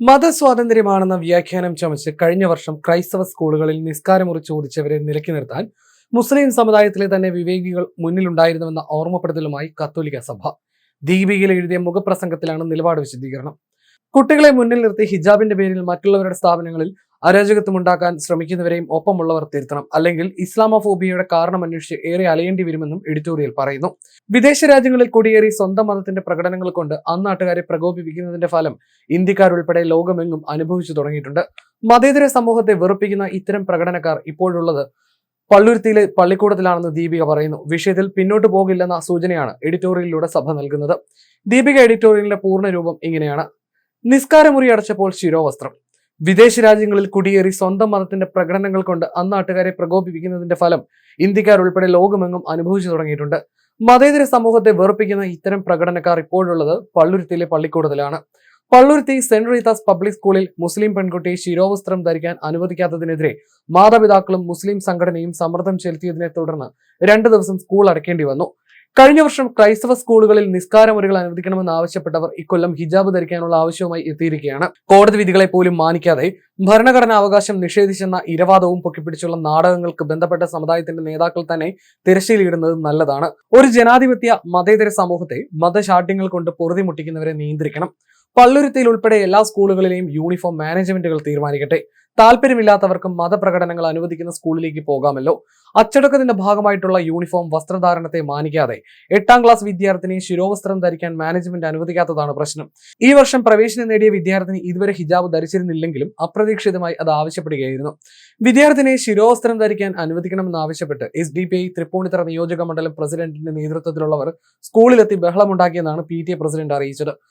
മതസ്വാതന്ത്ര്യമാണെന്ന വ്യാഖ്യാനം ചമച്ച് കഴിഞ്ഞ വർഷം ക്രൈസ്തവ സ്കൂളുകളിൽ നിസ്കാരമുറി ചോദിച്ചവരെ നിലക്കി നിർത്താൻ മുസ്ലിം സമുദായത്തിലെ തന്നെ വിവേകികൾ മുന്നിലുണ്ടായിരുന്നുവെന്ന ഓർമ്മപ്പെടുത്തലുമായി കത്തോലിക്ക സഭ. ദീപികയിൽ എഴുതിയ മുഖപ്രസംഗത്തിലാണ് നിലപാട് വിശദീകരണം. കുട്ടികളെ മുന്നിൽ നിർത്തി ഹിജാബിന്റെ പേരിൽ മറ്റുള്ളവരുടെ സ്ഥാപനങ്ങളിൽ അരാജകത്വമുണ്ടാക്കാൻ ശ്രമിക്കുന്നവരെയും ഒപ്പമുള്ളവർ തിരുത്തണം. അല്ലെങ്കിൽ ഇസ്ലാമോഫോബിയയുടെ കാരണം അന്വേഷിച്ച് ഏറെ അലയേണ്ടി വരുമെന്നും എഡിറ്റോറിയൽ പറയുന്നു. വിദേശ രാജ്യങ്ങളിൽ കുടിയേറി സ്വന്തം മതത്തിന്റെ പ്രകടനങ്ങൾ കൊണ്ട് അന്നാട്ടുകാരെ പ്രകോപിപ്പിക്കുന്നതിന്റെ ഫലം ഇന്ത്യക്കാരുൾപ്പെടെ ലോകമെങ്ങും അനുഭവിച്ചു തുടങ്ങിയിട്ടുണ്ട്. മതേതര സമൂഹത്തെ വെറുപ്പിക്കുന്ന ഇത്തരം പ്രകടനക്കാർ ഇപ്പോഴുള്ളത് പള്ളുരുത്തിയിലെ പള്ളിക്കൂടത്തിലാണെന്ന് ദീപിക പറയുന്നു. വിഷയത്തിൽ പിന്നോട്ട് പോകില്ലെന്ന സൂചനയാണ് എഡിറ്റോറിയലിലൂടെ സഭ നൽകുന്നത്. ദീപിക എഡിറ്റോറിയലിന്റെ പൂർണരൂപം ഇങ്ങനെയാണ്. നിസ്കാരമുറി അടച്ചപ്പോൾ ശിരോവസ്ത്രം. വിദേശ രാജ്യങ്ങളിൽ കുടിയേറി സ്വന്തം മതത്തിന്റെ പ്രകടനങ്ങൾ കൊണ്ട് അന്നാട്ടുകാരെ പ്രകോപിപ്പിക്കുന്നതിന്റെ ഫലം ഇന്ത്യക്കാർ ഉൾപ്പെടെ ലോകമെങ്ങും അനുഭവിച്ചു തുടങ്ങിയിട്ടുണ്ട്. മതേതര സമൂഹത്തെ വെറുപ്പിക്കുന്ന ഇത്തരം പ്രകടനക്കാർ ഇപ്പോഴുള്ളത് പള്ളുരുത്തിയിലെ പള്ളിക്കൂടത്തിലാണ്. പള്ളുരുത്തി സെന്റ് റീതാസ് പബ്ലിക് സ്കൂളിൽ മുസ്ലിം പെൺകുട്ടിയെ ശിരോവസ്ത്രം ധരിക്കാൻ അനുവദിക്കാത്തതിനെതിരെ മാതാപിതാക്കളും മുസ്ലിം സംഘടനയും സമ്മർദ്ദം ചെലുത്തിയതിനെ തുടർന്ന് രണ്ടു ദിവസം സ്കൂൾ അടയ്ക്കേണ്ടി വന്നു. കഴിഞ്ഞ വർഷം ക്രൈസ്തവ സ്കൂളുകളിൽ നിസ്കാരമുറികൾ അനുവദിക്കണമെന്ന് ആവശ്യപ്പെട്ടവർ ഇക്കൊല്ലം ഹിജാബ് ധരിക്കാനുള്ള ആവശ്യവുമായി എത്തിയിരിക്കുകയാണ്. കോടതി വിധികളെ പോലും മാനിക്കാതെ ഭരണഘടനാ അവകാശം നിഷേധിച്ചെന്ന ഇരവാദവും പൊക്കിപ്പിടിച്ചുള്ള നാടകങ്ങൾക്ക് ബന്ധപ്പെട്ട സമുദായത്തിന്റെ നേതാക്കൾ തന്നെ തിരശ്ശീലിടുന്നത് നല്ലതാണ്. ഒരു ജനാധിപത്യ മതേതര സമൂഹത്തെ മതശാഠ്യങ്ങൾ കൊണ്ട് പൊറുതിമുട്ടിക്കുന്നവരെ നിയന്ത്രിക്കണം. പള്ളുരുത്തിയിൽ ഉൾപ്പെടെ എല്ലാ സ്കൂളുകളിലെയും യൂണിഫോം മാനേജ്മെന്റുകൾ തീരുമാനിക്കട്ടെ. താല്പര്യമില്ലാത്തവർക്കും മതപ്രകടനങ്ങൾ അനുവദിക്കുന്ന സ്കൂളിലേക്ക് പോകാമല്ലോ. അച്ചടക്കത്തിന്റെ ഭാഗമായിട്ടുള്ള യൂണിഫോം വസ്ത്രധാരണത്തെ മാനിക്കാതെ എട്ടാം ക്ലാസ് വിദ്യാർത്ഥിനി ശിരോവസ്ത്രം ധരിക്കാൻ മാനേജ്മെന്റ് അനുവദിക്കാത്തതാണ് പ്രശ്നം. ഈ വർഷം പ്രവേശനം നേടിയ വിദ്യാർത്ഥിനി ഇതുവരെ ഹിജാബ് ധരിച്ചിരുന്നില്ലെങ്കിലും അപ്രതീക്ഷിതമായി അത് ആവശ്യപ്പെടുകയായിരുന്നു. വിദ്യാർത്ഥിനിയെ ശിരോവസ്ത്രം ധരിക്കാൻ അനുവദിക്കണമെന്ന് ആവശ്യപ്പെട്ട് S D P I Thrippunithura നിയോജക മണ്ഡലം പ്രസിഡന്റിന്റെ നേതൃത്വത്തിലുള്ളവർ സ്കൂളിലെത്തി ബഹളമുണ്ടാക്കിയെന്നാണ് പി ടി എ പ്രസിഡന്റ് അറിയിച്ചത്.